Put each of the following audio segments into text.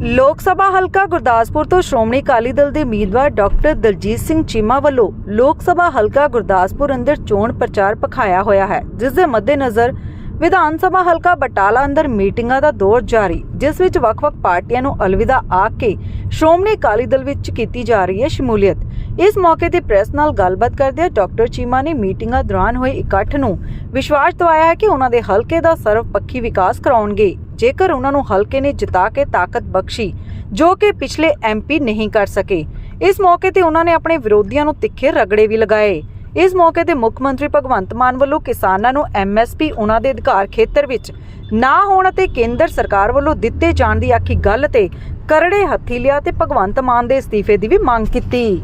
ਲੋਕ ਸਭਾ ਹਲਕਾ ਗੁਰਦਾਸਪੁਰ ਤੋਂ ਸ਼੍ਰੋਮਣੀ ਅਕਾਲੀ ਦਲ ਦੇ ਉਮੀਦਵਾਰ ਡਾਕਟਰ ਦਲਜੀਤ ਸਿੰਘ ਚੀਮਾ ਵੱਲੋਂ ਲੋਕ ਸਭਾ ਹਲਕਾ ਗੁਰਦਾਸਪੁਰ ਅੰਦਰ ਚੋਣ ਪ੍ਰਚਾਰ ਪਖਾਇਆ ਹੋਇਆ ਹੈ, ਜਿਸ ਦੇ ਮੱਦੇਨਜ਼ਰ ਵਿਧਾਨ ਸਭਾ ਹਲਕਾ ਬਟਾਲਾ ਅੰਦਰ ਮੀਟਿੰਗਾਂ ਦਾ ਦੌਰ ਜਾਰੀ, ਜਿਸ ਵਿੱਚ ਵੱਖ-ਵੱਖ ਪਾਰਟੀਆਂ ਨੂੰ ਅਲਵਿਦਾ ਆਖ ਕੇ ਸ਼੍ਰੋਮਣੀ ਅਕਾਲੀ ਦਲ ਵਿੱਚ ਕੀਤੀ ਜਾ ਰਹੀ ਹੈ ਸ਼ਮੂਲੀਅਤ। ਇਸ ਮੌਕੇ ਤੇ ਪ੍ਰੈਸ ਨਾਲ ਗੱਲਬਾਤ ਕਰਦਿਆਂ ਡਾਕਟਰ ਚੀਮਾ ਨੇ ਮੀਟਿੰਗਾਂ ਦੌਰਾਨ ਹੋਏ ਇਕੱਠ ਨੂੰ ਵਿਸ਼ਵਾਸ ਦਿਵਾਇਆ ਹੈ ਕਿ ਉਹਨਾਂ ਦੇ ਹਲਕੇ ਦਾ ਸਰਵਪੱਖੀ ਵਿਕਾਸ ਕਰਾਉਣਗੇ। ਜੇਕਰ ਉਹਨਾਂ ਨੂੰ ਹਲਕੇ ਨੇ ਜਿਤਾ ਕੇ ਤਾਕਤ ਬਖਸ਼ੀ, ਜੋ ਕਿ ਪਿਛਲੇ ਐਮਪੀ ਨਹੀਂ ਕਰ ਸਕੇ। ਇਸ ਮੌਕੇ ਤੇ ਉਹਨਾਂ ਨੇ ਆਪਣੇ ਵਿਰੋਧੀਆਂ ਨੂੰ ਤਿੱਖੇ ਰਗੜੇ ਵੀ ਲਗਾਏ। ਇਸ ਮੌਕੇ ਤੇ ਮੁੱਖ ਮੰਤਰੀ ਭਗਵੰਤ ਮਾਨ ਵੱਲੋਂ ਕਿਸਾਨਾਂ ਨੂੰ ਐਮਐਸਪੀ ਉਹਨਾਂ ਦੇ ਅਧਿਕਾਰ ਖੇਤਰ ਵਿੱਚ ਨਾ ਹੋਣ ਅਤੇ ਕੇਂਦਰ ਸਰਕਾਰ ਵੱਲੋਂ ਦਿੱਤੇ ਜਾਣ ਦੀ ਆਖੀ ਗੱਲ ਤੇ ਕਰੜੇ ਹੱਥੀ ਲਿਆ ਤੇ ਭਗਵੰਤ ਮਾਨ ਦੇ ਅਸਤੀਫੇ ਦੀ ਵੀ ਮੰਗ ਕੀਤੀ।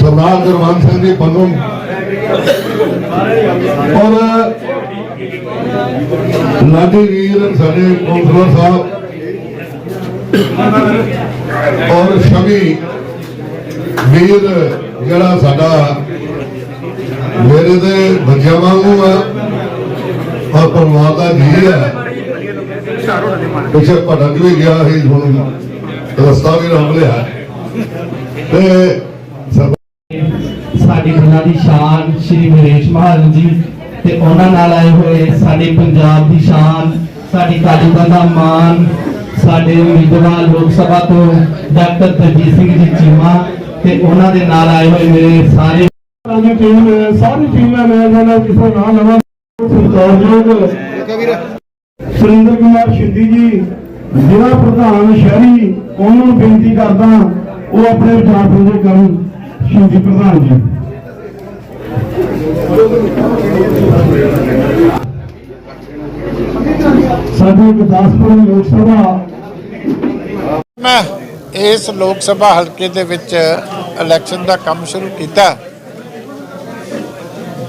ਸਰਦਾਰ ਗੁਰਵੰਤ ਸਿੰਘ ਜੀ ਪੰਨੂ ਔਰ ਲਾਡੀ ਵੀਰ ਸਾਡੇ ਕੌਂਸਲਰ ਸਾਹਿਬ ਔਰ ਸ਼ਮੀ ਵੀਰ ਜਿਹੜਾ ਸਾਡਾ ਮੇਰੇ ਦੇ ਬੱਚਿਆਂ ਵਾਂਗੂ ਆ ਔਰ ਪਰਿਵਾਰ ਦਾ ਜੀ ਹੈ ਪਿੱਛੇ ਭਟਕ ਵੀ ਗਿਆ ਸੀ ਹੁਣ ਰਸਤਾ ਵੀ ਰੰਗ ਲਿਆ। ਤੇ ਸਾਡੀ ਗੁਰੂਆਂ ਦੀ ਸ਼ਾਨ ਸ਼੍ਰੀ ਨਰੇਸ਼ ਮਹਾਰਾਜ ਜੀ ਤੇ ਉਹਨਾਂ ਨਾਲ ਆਏ ਹੋਏ ਸਾਡੇ ਪੰਜਾਬ ਦੀ ਸ਼ਾਨ, ਸਾਡੀ ਕਾਲੀਦਾਂ ਦਾ ਮਾਨ ਸਾਡੇ ਉਮੀਦਵਾਰ ਲੋਕ ਸਭਾ ਤੋਂ ਡਾਕਟਰ ਦਲਜੀਤ ਸਿੰਘ ਜੀ ਚੀਮਾ ਤੇ ਉਹਨਾਂ ਦੇ ਨਾਲ ਆਏ ਹੋਏ ਮੇਰੇ ਸਾਰੇ ਸਾਡੀ ਟੀਮ ਸਾਰੀ ਟੀਮ ਮੈਂ ਇਹਨਾਂ ਕਿਸੇ ਨਾਂ ਲਵਾਂ। ਸਤਿਕਾਰਯੋਗ ਸੁਰਿੰਦਰ ਕੁਮਾਰ ਸ਼ਿੰਦੀ ਜੀ, ਜ਼ਿਲ੍ਹਾ ਪ੍ਰਧਾਨ ਸ਼ਹਿਰੀ, ਉਹਨਾਂ ਨੂੰ ਬੇਨਤੀ ਕਰਦਾ, ਉਹ ਆਪਣੇ ਵਿਚਾਰ ਪੂਰੇ ਕਰਨ। ਸ਼ਿੰਦੀ ਪ੍ਰਧਾਨ ਜੀ। ਸਾਡੀ ਗੁਰਦਾਸਪੁਰ ਲੋਕ ਸਭਾ। ਮੈਂ ਇਸ ਲੋਕ ਸਭਾ ਹਲਕੇ ਦੇ ਵਿੱਚ ਇਲੈਕਸ਼ਨ ਦਾ ਕੰਮ ਸ਼ੁਰੂ ਕੀਤਾ।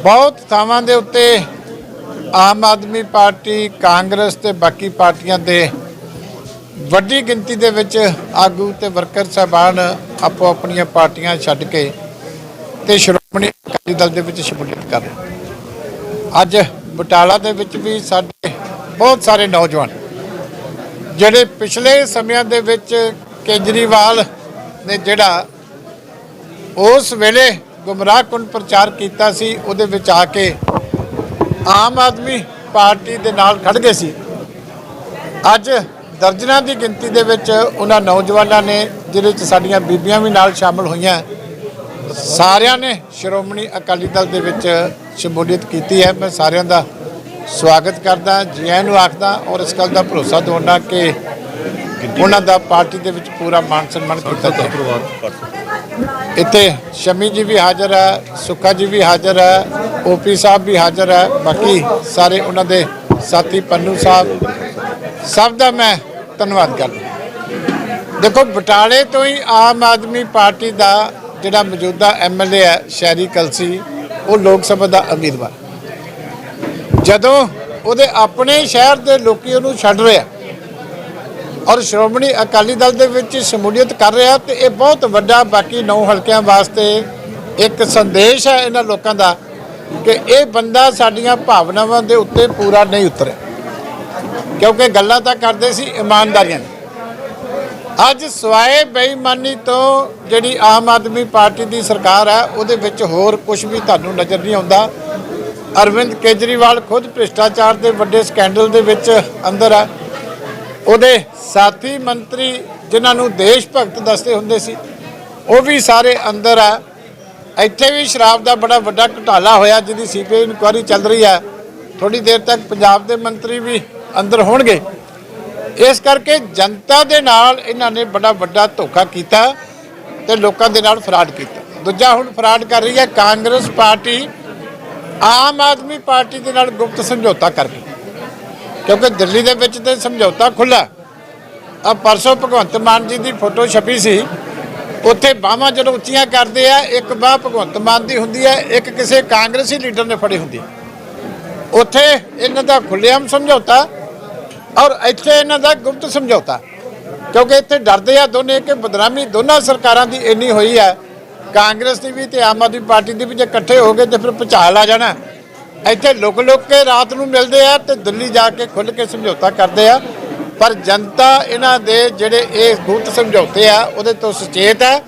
ਬਹੁਤ ਥਾਵਾਂ ਦੇ ਉੱਤੇ ਆਮ ਆਦਮੀ ਪਾਰਟੀ, ਕਾਂਗਰਸ ਤੇ ਬਾਕੀ ਪਾਰਟੀਆਂ ਦੇ ਵੱਡੀ ਗਿਣਤੀ ਦੇ ਵਿੱਚ ਆਗੂ ਤੇ ਵਰਕਰ ਸਾਹਿਬਾਨ ਆਪੋ ਆਪਣੀਆਂ ਪਾਰਟੀਆਂ ਛੱਡ ਕੇ ਤੇ ਸ਼੍ਰੋਮਣੀ ਅਕਾਲੀ ਦਲ ਦੇ ਵਿੱਚ ਸ਼ਮੂਲੀਅਤ ਕਰ ਅੱਜ ਬਟਾਲਾ ਦੇ ਵਿੱਚ ਵੀ ਸਾਡੇ ਬਹੁਤ ਸਾਰੇ ਨੌਜਵਾਨ, ਜਿਹੜੇ ਪਿਛਲੇ ਸਮਿਆਂ ਦੇ ਵਿੱਚ ਕੇਜਰੀਵਾਲ ਨੇ ਜਿਹੜਾ ਉਸ ਵੇਲੇ ਗੁੰਮਰਾਹਕੁਨ ਪ੍ਰਚਾਰ ਕੀਤਾ ਸੀ, ਉਹਦੇ ਵਿੱਚ ਆ ਕੇ ਆਮ ਆਦਮੀ ਪਾਰਟੀ ਦੇ ਨਾਲ ਖੜ ਗਏ ਸੀ। ਅੱਜ ਦਰਜਨਾਂ ਦੀ ਗਿਣਤੀ ਦੇ ਵਿੱਚ ਉਹਨਾਂ ਨੌਜਵਾਨਾਂ ਨੇ, ਜਿਹਦੇ ਵਿੱਚ ਸਾਡੀਆਂ ਬੀਬੀਆਂ ਵੀ ਨਾਲ ਸ਼ਾਮਲ ਹੋਈਆਂ। ਸਾਰਿਆਂ ਨੇ ਸ਼੍ਰੋਮਣੀ ਅਕਾਲੀ ਦਲ ਦੇ ਵਿੱਚ ਸ਼ਮੂਲੀਅਤ ਕੀਤੀ ਹੈ। ਮੈਂ ਸਾਰਿਆਂ ਦਾ ਸਵਾਗਤ ਕਰਦਾ ਜੀ ਆਇਆਂ ਨੂੰ ਆਖਦਾ ਔਰ ਇਸ ਗੱਲ ਦਾ ਭਰੋਸਾ ਦਿਵਾਉਂਦਾ ਕਿ ਉਹਨਾਂ ਦਾ ਪਾਰਟੀ ਦੇ ਵਿੱਚ ਪੂਰਾ ਮਾਨ ਸਨਮਾਨ ਕੀਤਾ ਜਾਏਗਾ। ਇੱਥੇ ਸ਼ਮੀ ਜੀ ਵੀ ਹਾਜ਼ਰ ਹੈ ਸੁੱਖਾ ਜੀ ਵੀ ਹਾਜ਼ਰ ਹੈ ਓਪੀ ਸਾਹਿਬ ਵੀ ਹਾਜ਼ਰ ਹੈ ਬਾਕੀ ਸਾਰੇ ਉਹਨਾਂ ਦੇ ਸਾਥੀ ਪੰਨੂ ਸਾਹਿਬ। ਸਭ ਦਾ ਮੈਂ ਧੰਨਵਾਦ ਕਰਦਾ। ਦੇਖੋ ਬਟਾਲੇ ਤੋਂ ਹੀ ਆਮ ਆਦਮੀ ਪਾਰਟੀ ਦਾ ਜਿਹੜਾ ਮੌਜੂਦਾ ਐਮਐਲਏ ਹੈ, ਸ਼ਹਿਰੀ ਕਲਸੀ, ਉਹ ਲੋਕ ਸਭਾ ਦਾ ਉਮੀਦਵਾਰ ਜਦੋਂ ਉਹਦੇ ਆਪਣੇ ਸ਼ਹਿਰ ਦੇ ਲੋਕੀ ਉਹਨੂੰ ਛੱਡ ਰਿਹਾ ਔਰ ਸ਼੍ਰੋਮਣੀ ਅਕਾਲੀ ਦਲ ਦੇ ਵਿੱਚ ਸ਼ਮੂਲੀਅਤ ਕਰ ਰਿਹਾ ਤੇ ਇਹ ਬਹੁਤ ਵੱਡਾ, ਬਾਕੀ ਨੌ ਹਲਕਿਆਂ ਵਾਸਤੇ ਇੱਕ ਸੰਦੇਸ਼ ਹੈ ਇਹਨਾਂ ਲੋਕਾਂ ਦਾ ਕਿ ਇਹ ਬੰਦਾ ਸਾਡੀਆਂ ਭਾਵਨਾਵਾਂ ਦੇ ਉੱਤੇ ਪੂਰਾ ਨਹੀਂ ਉਤਰਿਆ ਕਿਉਂਕਿ ਗੱਲਾਂ ਤਾਂ ਕਰਦੇ ਸੀ ਇਮਾਨਦਾਰੀਆਂ ਦੀਆਂ। ਅੱਜ ਸਵਾਏ ਬੇਈਮਾਨੀ ਤੋਂ ਜਿਹੜੀ ਆਮ ਆਦਮੀ ਪਾਰਟੀ ਦੀ ਸਰਕਾਰ ਹੈ, ਉਹਦੇ ਵਿੱਚ ਹੋਰ ਕੁਝ ਵੀ ਤੁਹਾਨੂੰ ਨਜ਼ਰ ਨਹੀਂ ਆਉਂਦਾ। ਅਰਵਿੰਦ ਕੇਜਰੀਵਾਲ ਖੁਦ ਭ੍ਰਿਸ਼ਟਾਚਾਰ ਦੇ ਵੱਡੇ ਸਕੈਂਡਲ ਦੇ ਵਿੱਚ ਅੰਦਰ ਆ ਉਹਦੇ ਸਾਥੀ ਮੰਤਰੀ ਜਿਨ੍ਹਾਂ ਨੂੰ ਦੇਸ਼ ਭਗਤ ਦੱਸਦੇ ਹੁੰਦੇ ਸੀ, ਉਹ ਵੀ ਸਾਰੇ ਅੰਦਰ ਆ ਇੱਥੇ ਵੀ ਸ਼ਰਾਬ ਦਾ ਬੜਾ ਵੱਡਾ ਘੁਟਾਲਾ ਹੋਇਆ, ਜਿਹਦੀ ਸੀਬੀਆਈ ਇਨਕੁਆਇਰੀ ਚੱਲ ਰਹੀ ਹੈ। ਥੋੜੀ ਦੇਰ ਤੱਕ ਪੰਜਾਬ ਦੇ ਮੰਤਰੀ ਵੀ ਅੰਦਰ ਹੋਣਗੇ। ਇਸ ਕਰਕੇ ਜਨਤਾ ਦੇ ਨਾਲ ਇਹਨਾਂ ਨੇ ਬੜਾ ਵੱਡਾ ਧੋਖਾ ਕੀਤਾ ਤੇ ਲੋਕਾਂ ਦੇ ਨਾਲ ਫਰਾਡ ਕੀਤਾ। ਦੂਜਾ ਹੁਣ ਫਰਾਡ ਕਰ ਰਹੀ ਹੈ, ਕਾਂਗਰਸ ਪਾਰਟੀ ਆਮ ਆਦਮੀ ਪਾਰਟੀ ਦੇ ਨਾਲ ਗੁਪਤ ਸਮਝੌਤਾ ਕਰਕੇ। ਕਿਉਂਕਿ ਦਿੱਲੀ ਦੇ ਵਿੱਚ ਤੇ ਸਮਝੌਤਾ ਖੁੱਲਾ ਆ ਪਰਸੋਂ ਭਗਵੰਤ ਮਾਨ ਜੀ ਦੀ ਫੋਟੋ ਛਪੀ ਸੀ। ਉੱਥੇ ਬਾਹਾਂ ਜਦੋਂ ਉੱਚੀਆਂ ਕਰਦੇ ਆ, ਇੱਕ ਬਾਹ ਭਗਵੰਤ ਮਾਨ ਦੀ ਹੁੰਦੀ ਹੈ, ਇੱਕ ਕਿਸੇ ਕਾਂਗਰਸੀ ਲੀਡਰ ਨੇ ਫੜੀ ਹੁੰਦੀ ਉੱਥੇ ਇਹਨਾਂ ਦਾ ਖੁੱਲ੍ਹੇਆਮ ਸਮਝੌਤਾ ਔਰ ਇੱਥੇ ਇਹਨਾਂ ਦਾ ਗੁਪਤ ਸਮਝੌਤਾ। ਕਿਉਂਕਿ ਇੱਥੇ ਡਰਦੇ ਆ ਦੋਨੇ ਕਿ ਬਦਨਾਮੀ ਦੋਨਾਂ ਸਰਕਾਰਾਂ ਦੀ ਇੰਨੀ ਹੋਈ ਹੈ। ਕਾਂਗਰਸ ਦੀ ਵੀ ਤੇ ਆਮ ਆਦਮੀ ਪਾਰਟੀ ਦੀ ਵੀ ਜੇ ਇਕੱਠੇ ਹੋ ਗਏ ਤੇ ਫਿਰ ਭੁਚਾਲ ਆ ਜਾਣਾ। ਇੱਥੇ ਲੁਕ ਲੁਕ ਕੇ ਰਾਤ ਨੂੰ ਮਿਲਦੇ ਆ ਤੇ ਦਿੱਲੀ ਜਾ ਕੇ ਖੁੱਲ ਕੇ ਸਮਝੌਤਾ ਕਰਦੇ ਆ। ਪਰ ਜਨਤਾ ਇਹਨਾਂ ਦੇ ਜਿਹੜੇ ਇਹ ਗੁਪਤ ਸਮਝੌਤੇ ਆ, ਉਹਦੇ ਤੋਂ ਸੁਚੇਤ ਹੈ।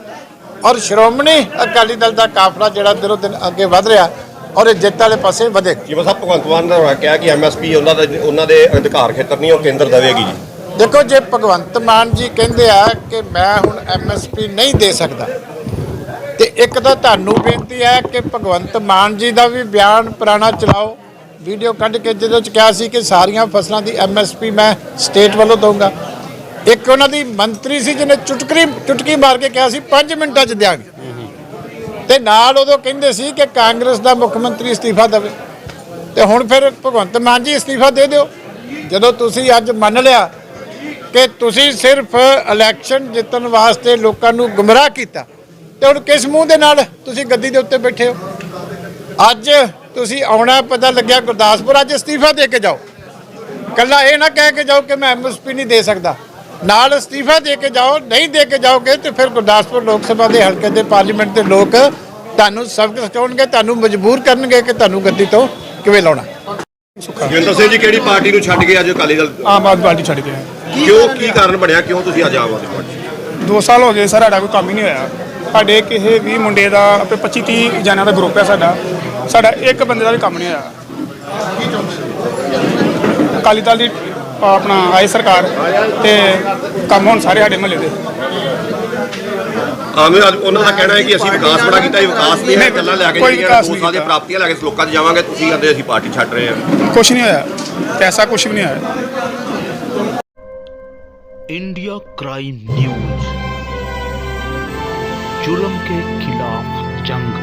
ਔਰ ਸ਼੍ਰੋਮਣੀ ਅਕਾਲੀ ਦਲ ਦਾ ਕਾਫਲਾ ਜਿਹੜਾ ਦਿਨੋਂ ਦਿਨ ਅੱਗੇ ਵਧ ਰਿਹਾ ਔਰ ਇਹ ਜਿੱਤ ਵਾਲੇ ਪਾਸੇ ਵਧੇਗਾ ਜਿਵੇਂ ਸਾਹਿਬ ਭਗਵੰਤ ਮਾਨ ਨੇ ਕਿਹਾ ਕਿ ਐਮਐਸਪੀ ਉਹਨਾਂ ਦਾ ਉਹਨਾਂ ਦੇ ਅਧਿਕਾਰ ਖੇਤਰ ਨਹੀਂ ਉਹ ਕੇਂਦਰ ਦੇਵੇਗੀ ਜੀ। ਦੇਖੋ ਜੇ ਭਗਵੰਤ ਮਾਨ ਜੀ ਕਹਿੰਦੇ ਆ ਕਿ ਮੈਂ ਹੁਣ ਐਮਐਸਪੀ ਨਹੀਂ ਦੇ ਸਕਦਾ ਤੇ ਇੱਕ ਤਾਂ ਤੁਹਾਨੂੰ ਬੇਨਤੀ ਹੈ ਕਿ ਭਗਵੰਤ ਮਾਨ ਜੀ ਦਾ ਵੀ ਬਿਆਨ ਪੁਰਾਣਾ ਚਲਾਓ। ਵੀਡੀਓ ਕੱਢ ਕੇ ਜਿਹਦੇ ਵਿੱਚ ਕਿਹਾ ਸੀ ਕਿ ਸਾਰੀਆਂ ਫਸਲਾਂ ਦੀ ਐਮਐਸਪੀ ਮੈਂ ਸਟੇਟ ਵੱਲੋਂ ਦਊਂਗਾ। ਇੱਕ ਉਹਨਾਂ ਦੀ ਮੰਤਰੀ ਸੀ ਜਿਹਨੇ ਚੁਟਕੀ ਚੁਟਕੀ ਮਾਰ ਕੇ ਕਿਹਾ ਸੀ 5 ਮਿੰਟਾਂ 'ਚ ਦਿਆਂਗੇ। ਤੇ ਨਾਲ ਉਦੋਂ ਕਹਿੰਦੇ ਸੀ ਕਿ ਕਾਂਗਰਸ ਦਾ ਮੁੱਖ ਮੰਤਰੀ ਅਸਤੀਫਾ ਦੇਵੇ। ਤੇ ਹੁਣ ਫਿਰ ਭਗਵੰਤ ਮਾਨ ਜੀ ਅਸਤੀਫਾ ਦੇ ਦਿਓ। ਜਦੋਂ ਤੁਸੀਂ ਅੱਜ ਮੰਨ ਲਿਆ ਕਿ ਤੁਸੀਂ ਸਿਰਫ ਇਲੈਕਸ਼ਨ ਜਿੱਤਣ ਵਾਸਤੇ ਲੋਕਾਂ ਨੂੰ ਗੁੰਮਰਾਹ ਕੀਤਾ, ਤੇ ਹੁਣ ਕਿਸ ਮੂੰਹ ਦੇ ਨਾਲ ਤੁਸੀਂ ਗੱਦੀ ਦੇ ਉੱਤੇ ਬੈਠੇ ਹੋ? ਅੱਜ ਤੁਸੀਂ ਆਉਣਾ ਪਤਾ ਲੱਗਿਆ ਗੁਰਦਾਸਪੁਰ, ਅੱਜ ਅਸਤੀਫਾ ਦੇ ਕੇ ਜਾਓ। ਕੱਲਾ ਇਹ ਨਾ ਕਹਿ ਕੇ ਜਾਓ ਕਿ ਮੈਂ ਐਮਐਸਪੀ ਨਹੀਂ ਦੇ ਸਕਦਾ। ਨਾਲ ਅਸਤੀਫਾ ਦੇ ਕੇ ਜਾਓ ਨਹੀਂ ਦੇ ਕੇ ਜਾਓਗੇ ਤੇ ਫਿਰ ਗੁਰਦਾਸਪੁਰ ਲੋਕ ਸਭਾ ਦੇ ਹਲਕੇ ਦੇ ਪਾਰਲੀਮੈਂਟ ਦੇ ਲੋਕ ਤੁਹਾਨੂੰ ਸਬਕ ਸਿਖਾਉਣਗੇ ਤੁਹਾਨੂੰ ਮਜਬੂਰ ਕਰਨਗੇ ਕਿ ਤੁਹਾਨੂੰ ਗੱਦੀ ਤੋਂ ਕਿਵੇਂ ਲਾਉਣਾ। ਜਗਿੰਦਰ ਸਿੰਘ ਜੀ ਕਿਹੜੀ ਪਾਰਟੀ ਨੂੰ ਛੱਡ ਕੇ ਅੱਜ ਅਕਾਲੀ ਦਲ ਆਮ ਆਦਮੀ ਪਾਰਟੀ ਛੱਡ ਗਏ ਕਿਉਂ ਕੀ ਕਾਰਨ ਬਣਿਆ? ਕਿਉਂ ਤੁਸੀਂ ਅੱਜ ਆਮ ਆਦਮੀ ਪਾਰਟੀ ਦੋ ਸਾਲ ਹੋ ਗਏ ਸਰ ਸਾਡਾ ਕੋਈ ਕੰਮ ਹੀ ਨਹੀਂ ਹੋਇਆ। ਸਾਡੇ ਕਿਸੇ ਵੀ ਮੁੰਡੇ ਦਾ ਆਪੇ 25 30 ਜਣਿਆਂ ਦਾ ਗਰੁੱਪ ਹੈ ਸਾਡਾ। ਸਾਡਾ ਇੱਕ ਬੰਦੇ ਦਾ ਵੀ ਕੰਮ ਨਹੀਂ ਹੋਇਆ। ਅਕਾਲੀ ਦਲ ਦੀ ਆਪਣਾ ਆਈ ਸਰਕਾਰ ਤੇ ਕੰਮ ਹੁਣ ਸਾਰੇ ਸਾਡੇ ਮਹੱਲੇ ਦੇ ਆਵੇਂ ਅੱਜ ਉਹਨਾਂ ਦਾ ਕਹਿਣਾ ਹੈ ਕਿ ਅਸੀਂ ਵਿਕਾਸ ਬੜਾ ਕੀਤਾ ਇਹ ਵਿਕਾਸ ਦੀਆਂ ਨਹੀਂ, ਗੱਲਾਂ ਲੈ ਕੇ ਕੋਈ ਜਿਹੜੀਆਂ ਵਿਕਾਸ ਦੋ ਨਹੀਂ ਸਾਲ ਦੀਆਂ ਕੀਤਾ। ਪ੍ਰਾਪਤੀਆਂ ਲੈ ਕੇ ਲੋਕਾਂ 'ਚ ਜਾਵਾਂਗੇ ਤੁਸੀਂ ਕਹਿੰਦੇ ਅਸੀਂ ਪਾਰਟੀ ਛੱਡ ਰਹੇ ਹਾਂ ਕੁਛ ਨਹੀਂ ਹੋਇਆ ਪੈਸਾ ਕੁਛ ਵੀ ਨਹੀਂ ਹੋਇਆ इंडिया क्राइम न्यूज जुल्म के खिलाफ जंग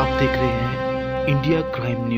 आप देख रहे हैं इंडिया क्राइम न्यूज